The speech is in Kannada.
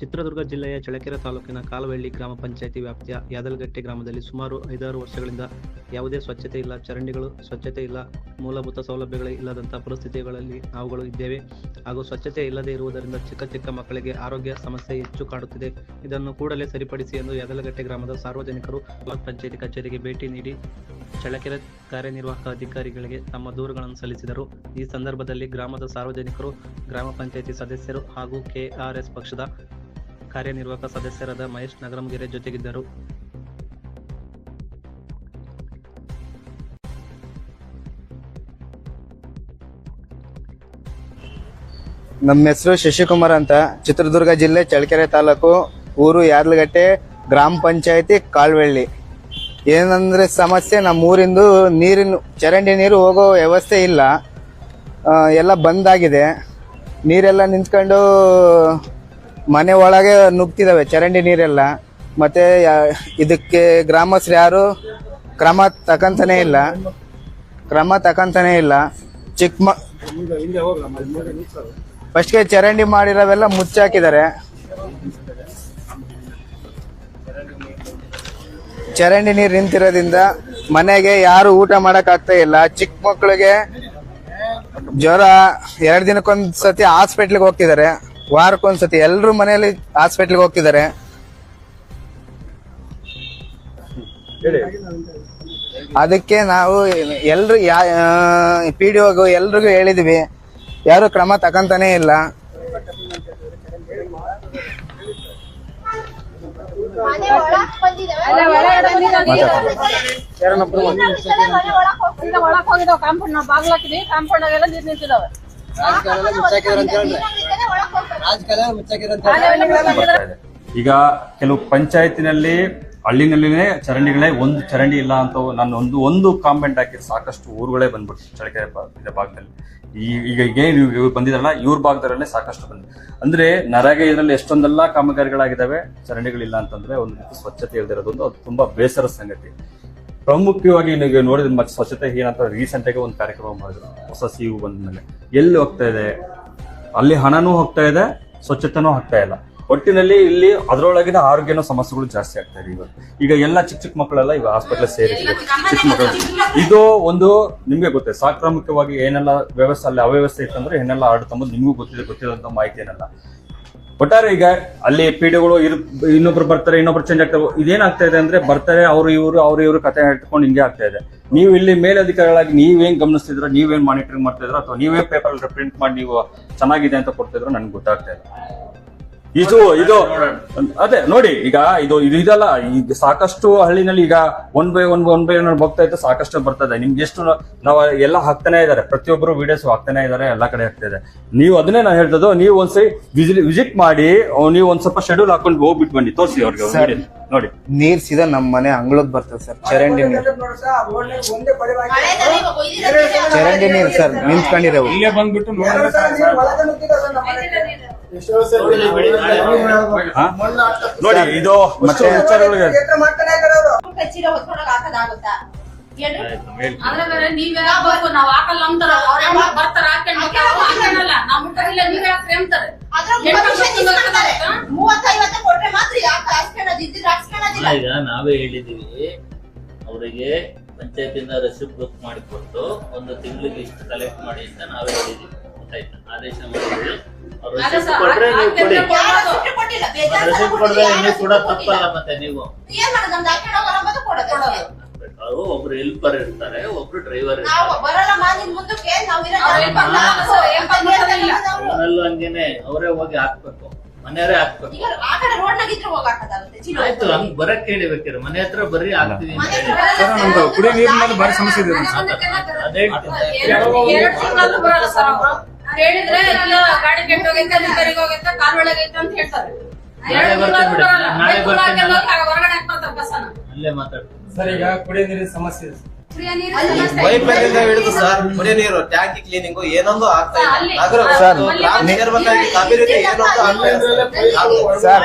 ಚಿತ್ರದುರ್ಗ ಜಿಲ್ಲೆಯ ಚಳಕೆರೆ ತಾಲೂಕಿನ ಕಾಲವಳ್ಳಿ ಗ್ರಾಮ ಪಂಚಾಯಿತಿ ವ್ಯಾಪ್ತಿಯ ಯಾದಲಗಟ್ಟೆ ಗ್ರಾಮದಲ್ಲಿ ಸುಮಾರು ಐದಾರು ವರ್ಷಗಳಿಂದ ಯಾವುದೇ ಸ್ವಚ್ಛತೆ ಇಲ್ಲ, ಚರಂಡಿಗಳು ಸ್ವಚ್ಛತೆ ಇಲ್ಲ, ಮೂಲಭೂತ ಸೌಲಭ್ಯಗಳೇ ಇಲ್ಲದಂತಹ ಪರಿಸ್ಥಿತಿಗಳಲ್ಲಿ ನಾವುಗಳು ಇದ್ದೇವೆ. ಹಾಗೂ ಸ್ವಚ್ಛತೆ ಇಲ್ಲದೆ ಇರುವುದರಿಂದ ಚಿಕ್ಕ ಚಿಕ್ಕ ಮಕ್ಕಳಿಗೆ ಆರೋಗ್ಯ ಸಮಸ್ಯೆ ಹೆಚ್ಚು ಕಾಡುತ್ತಿದೆ. ಇದನ್ನು ಕೂಡಲೇ ಸರಿಪಡಿಸಿ ಎಂದು ಯಾದಲಗಟ್ಟೆ ಗ್ರಾಮದ ಸಾರ್ವಜನಿಕರು ಬ್ಲಾಕ್ ಪಂಚಾಯಿತಿ ಕಚೇರಿಗೆ ಭೇಟಿ ನೀಡಿ ಚಳಕೆರೆ ಕಾರ್ಯನಿರ್ವಾಹಕ ಅಧಿಕಾರಿಗಳಿಗೆ ತಮ್ಮ ದೂರುಗಳನ್ನು ಸಲ್ಲಿಸಿದರು. ಈ ಸಂದರ್ಭದಲ್ಲಿ ಗ್ರಾಮದ ಸಾರ್ವಜನಿಕರು, ಗ್ರಾಮ ಪಂಚಾಯಿತಿ ಸದಸ್ಯರು ಹಾಗೂ ಕೆಆರ್ಎಸ್ ಪಕ್ಷದ ಕಾರ್ಯನಿರ್ವಾಹಕ ಸದಸ್ಯರಾದ ಮಹೇಶ್ ನಗರಂಗೆರೆ ಜೊತೆಗಿದ್ದರು. ನಮ್ಮ ಹೆಸರು ಶಶಿಕುಮಾರ್ ಅಂತ. ಚಿತ್ರದುರ್ಗ ಜಿಲ್ಲೆ ಚಳ್ಳಕೆರೆ ತಾಲೂಕು, ಊರು ಯಾರ್ಲಗಟ್ಟೆ, ಗ್ರಾಮ ಪಂಚಾಯತಿ ಕಾಳ್ವೆಳ್ಳಿ ಏನಂದ್ರೆ ಸಮಸ್ಯೆ ನಮ್ಮ ಊರಿಂದು ನೀರಿನ, ಚರಂಡಿ ನೀರು ಹೋಗೋ ವ್ಯವಸ್ಥೆ ಇಲ್ಲ. ಎಲ್ಲ ಬಂದ್ ಬಂದಾಗಿದೆ ನೀರೆಲ್ಲ ನಿಂತ್ಕೊಂಡು ಮನೆ ಒಳಗೆ ನುಗ್ತಿದಾವೆ, ಚರಂಡಿ ನೀರೆಲ್ಲ. ಮತ್ತೆ ಇದಕ್ಕೆ ಗ್ರಾಮಸ್ಥರು ಯಾರು? ಕ್ರಮ ತಕಂತಾನೆ ಇಲ್ಲ. ಕ್ರಮ ತಕಂತಾನೆ ಇಲ್ಲ. ಚಿಕ್ಕ ಮ ಫಸ್ಟ್ಗೆ ಚರಂಡಿ ಮಾಡಿರೋವೆಲ್ಲ ಮುಚ್ಚಾಕಿದ್ದಾರೆ ಚರಂಡಿ ನೀರು ನಿಂತಿರೋದ್ರಿಂದ ಮನೆಗೆ ಯಾರು ಊಟ ಮಾಡಕ್ ಇಲ್ಲ. ಚಿಕ್ಕ ಮಕ್ಕಳಿಗೆ ಜ್ವರ, ಎರಡು ದಿನಕ್ಕೊಂದ್ಸತಿ ಹಾಸ್ಪಿಟ್ಲಿಗೆ ಹೋಗ್ತಿದ್ದಾರೆ. ವಾರಕ್ಕೊಂದ್ಸತಿ ಎಲ್ಲರೂ ಮನೆಯಲ್ಲಿ ಹಾಸ್ಪಿಟ್ಲಿಗೆ ಹೋಗ್ತಿದ್ದಾರೆ. ಅದಕ್ಕೆ ನಾವು ಎಲ್ರು ಪಿ ಡಿ ಎಲ್ರಿಗೂ ಹೇಳಿದ್ವಿ. ಯಾರು ಕ್ರಮ ತಕಂತಾನೆ ಇಲ್ಲ. ಕಾಂಪೌಂಡ್ ನಾವು ಬಾಗ್ಲ ಕಾಂಪೌಂಡ್ ಆಗೆಲ್ಲ ನೀರ್ ನಿಂತಿದಾವೆ ಈಗ ಕೆಲವು ಪಂಚಾಯತಿನಲ್ಲಿ ಹಳ್ಳಿನಲ್ಲಿನೇ ಚರಂಡಿಗಳೇ ಒಂದು ಚರಂಡಿ ಇಲ್ಲ ಅಂತ ನಾನು ಒಂದು ಒಂದು ಕಾಮೆಂಟ್ ಹಾಕಿದ್ರೆ ಸಾಕಷ್ಟು ಊರುಗಳೇ ಬಂದ್ಬಿಟ್ಟು ಚಳಕೆರೆ ಭಾಗದಲ್ಲಿ. ಈ ಈಗ ಏನು ಇವ್ರು ಬಂದಿದ್ರಲ್ಲ ಇವ್ರ ಭಾಗದಲ್ಲೇ ಸಾಕಷ್ಟು ಬಂದಿದೆ. ಅಂದ್ರೆ ನರಗೆ ಇದರಲ್ಲಿ ಎಷ್ಟೊಂದೆಲ್ಲ ಕಾಮಗಾರಿಗಳಾಗಿದ್ದಾವೆ ಚರಂಡಿಗಳಿಲ್ಲ ಅಂತಂದ್ರೆ ಒಂದು ರೀತಿ ಸ್ವಚ್ಛತೆ ಇಲ್ದಿರೋದು ಒಂದು ಅದು ತುಂಬಾ ಬೇಸರ ಸಂಗತಿ. ಪ್ರಮುಖವಾಗಿ ನೀವು ನೋಡಿದ್ರೆ ಮತ್ತೆ ಸ್ವಚ್ಛತೆ ಏನಂತ ರೀಸೆಂಟ್ ಆಗಿ ಒಂದು ಕಾರ್ಯಕ್ರಮ ಮಾಡಿದ್ರು ಹೊಸ ಸಿ ಯು ಬಂದ ಮೇಲೆ ಎಲ್ಲಿ ಹೋಗ್ತಾ ಇದೆ? ಅಲ್ಲಿ ಹಣನೂ ಹೋಗ್ತಾ ಇದೆ ಸ್ವಚ್ಛತೆನೂ ಆಗ್ತಾ ಇಲ್ಲ. ಒಟ್ಟಿನಲ್ಲಿ ಇಲ್ಲಿ ಅದರೊಳಗಿನ ಆರೋಗ್ಯನ ಸಮಸ್ಯೆಗಳು ಜಾಸ್ತಿ ಆಗ್ತಾ ಇದೆ ಇವಾಗ. ಈಗ ಎಲ್ಲ ಚಿಕ್ಕ ಚಿಕ್ಕ ಮಕ್ಕಳೆಲ್ಲ ಈಗ ಹಾಸ್ಪಿಟಲ್ ಸೇರಿಸಿದೆ ಚಿಕ್ಕ ಮಕ್ಕಳು. ಇದು ಒಂದು ನಿಮ್ಗೆ ಗೊತ್ತೆ ಸಾಕ್ರಾಮಿಕವಾಗಿ ಏನೆಲ್ಲ ವ್ಯವಸ್ಥೆ ಅಲ್ಲಿ ಅವ್ಯವಸ್ಥೆ ಇತ್ತಂದ್ರೆ ಏನೆಲ್ಲ ಆಡುತ್ತಂಬುದು ನಿಮಗೂ ಗೊತ್ತಿದೆ ಗೊತ್ತಿರೋಂಥ ಮಾಹಿತಿ ಏನಲ್ಲ. ಒಟ್ಟಾರೆ ಈಗ ಅಲ್ಲಿ ಪಿಡಿಗಳು ಇರ್, ಇನ್ನೊಬ್ರು ಬರ್ತಾರೆ, ಇನ್ನೊಬ್ರು ಚೇಂಜ್ ಆಗ್ತಾರೆ ಇದೇನಾಗ್ತಾ ಇದೆ ಅಂದ್ರೆ ಬರ್ತಾರೆ, ಅವ್ರು ಇವರು, ಅವ್ರ ಇವರು ಕತೆ ಹೇಳ್ಕೊಂಡು ಹಿಂಗೆ ಆಗ್ತಾ ಇದೆ. ನೀವು ಇಲ್ಲಿ ಮೇಲಧಿಕಾರಿಗಳಾಗಿ ನೀವೇನ್ ಗಮನಿಸ್ತಿದ್ರ ನೀವೇನ್ ಮಾನಿಟರಿಂಗ್ ಮಾಡ್ತಿದ್ರ ಅಥವಾ ನೀವೇ ಪೇಪರ್ ಪ್ರಿಂಟ್ ಮಾಡಿ ನೀವು ಚೆನ್ನಾಗಿದೆ ಅಂತ ಕೊಡ್ತಿದ್ರ ನನ್ಗೆ ಗೊತ್ತಾಗ್ತಾ ಇಲ್ಲ. ಇದು ಇದು ಅದೇ ನೋಡಿ ಈಗ ಇದು ಇದು ಇದಲ್ಲ ಈಗ ಸಾಕಷ್ಟು ಹಳ್ಳಿನಲ್ಲಿ ಈಗ one by one one by one ಹೋಗ್ತಾ ಇತ್ತು ಸಾಕಷ್ಟು ಬರ್ತದೆ. ನಿಮ್ಗೆ ಎಷ್ಟು ನಾವು ಎಲ್ಲ ಹಾಕ್ತಾನೆ ಇದ್ದಾರೆ. ಪ್ರತಿಯೊಬ್ಬರು ವಿಡಿಯೋಸ್ ಹಾಕ್ತಾನೆ ಇದ್ದಾರೆ ಎಲ್ಲ ಕಡೆ ಆಗ್ತಾ ಇದೆ ನೀವು ಅದನ್ನೇ ನಾನು ಹೇಳ್ತದ್ದು ನೀವು ಒಂದ್ಸರಿ ವಿಸಿಟ್ ಮಾಡಿ ನೀವು ಒಂದ್ ಸ್ವಲ್ಪ ಶೆಡ್ಯೂಲ್ ಹಾಕೊಂಡು ಹೋಗ್ಬಿಟ್ಟು ಬನ್ನಿ. ತೋರಿಸಿ ಅವ್ರಿಗೆ ಸರ್. ನೋಡಿ. ನೀರ್ ಸೀದಾ ನಮ್ಮ ಮನೆ ಅಂಗಳದ್ ಬರ್ತದೆ ಸರ್ ಚರಂಡಿ ನೀರು. ಚರಂಡಿ ನೀರು. ಸರ್ ನಿಂತ್ಕೊಂಡಿರೋ ಇಲ್ಲೇ ಬಂದ್ಬಿಟ್ಟು? ನೋಡಿ ಇದು ಮತ್ತೆ- ವಿಚಾರಗಳಿಗೆ ಈಗ ನಾವೇ ಹೇಳಿದೀವಿ ಅವರಿಗೆ ಪಂಚಾಯತಿಂದ ರೆಸಿಪ್ಟ್ ಬುಕ್ ಮಾಡಿಕೊಟ್ಟು ಒಂದು ತಿಂಗಳಿಗೆ ಇಷ್ಟು ಕಲೆಕ್ಟ್ ಮಾಡಿ ಅಂತ ನಾವೇ ಹೇಳಿದೀವಿ ಗೊತ್ತಾಯ್ತಾ ಆದೇಶ ಅದೇ ರೆಸಿಪ್ಟ್ ಸರ್, ಕೊಟ್ರೆ ನೀವು ಕೊಡಿ. ನೀವು ತಪ್ಪಲ್ಲ ಮತ್ತೆ ನೀವು. ಏನ್ ಮಾಡೋದು? ನಮ್ದು ಹಾಕೊಂಡು ಕೊಡೋದು. ಅವರು ಒಬ್ರು ಹೆಲ್ಪರ್ ಇರ್ತಾರೆ ಒಬ್ರು ಡ್ರೈವರ್ ನಾವು ಇರ್ತಾರೆ ಬರಲ್ಲ ಮಾನಿನ್ ಮುಂದಕ್ಕೆ ನಾವು ಇರೋ ಅವ್ರು ಜಾಗ ಏನ್ ಬಂದ ಮಾಡ್ತಾರೆ? ಹಾಕ್ಸೋ, ಏನ್ ಮಾಡ್ತಾರೆ? ಇಲ್ಲ. ನಾವು- ಅವನಲ್ಲೂ ಹಂಗೇನೆ ಅವರೇ ಹೋಗಿ ಹಾಕ್ಬೇಕು. ಮನೆಯವರೇ ಹಾಕ್ಬೇಕು. ಆಯ್ತು. ಹಂಗ್ ಬರಕ್ ಕೇಳಿಬೇಕಿರ ಮನೆ ಹತ್ರ ಬರ್ರಿ ಹಾಕ್ತೀವಿ ಕುಡಿ ನೀರಿನಲ್ಲಿ ಸಮಸ್ಯೆ ಇದೆ? ಅದೇ ಹೇಳಿದ್ರೆ ಇಲ್ಲ ಗಾಡಿ ಕೆಟ್ಟೋಗೈತೆ ರಿಪೇರಿಗೆ ಹೋಗೈತೆ ಕಾಲ್ ಒಳಗೈತೆ ಅಂತ ಹೇಳ್ತಾರೆ. ಹೊರಗಡೆ ಅಲ್ಲೇ ಮಾತಾಡ್ತೀನಿ. ಸರ್ ಈಗ ಕುಡಿಯೋ ನೀರಿನ ಸಮಸ್ಯೆ ಇದೆ. ಕುಡಿಯೋ ನೀರು ಸಮಸ್ಯೆ ಪೈಪ್ ಇದೆ. ಹಿಡಿದು ಸರ್ ಕುಡಿಯ ನೀರು ಟ್ಯಾಂಕಿ ಕ್ಲೀನಿಂಗ್ ಏನೊಂದು ಆಗ್ತಾ ಇಲ್ಲ. ನಗರ ಸೇರ್ಬೇಕಾಗಿ ಕಾವೇರಿಗೆ ಏನೊಂದು ಆಗ್ತಾ ಇಲ್ಲ ಸರ್.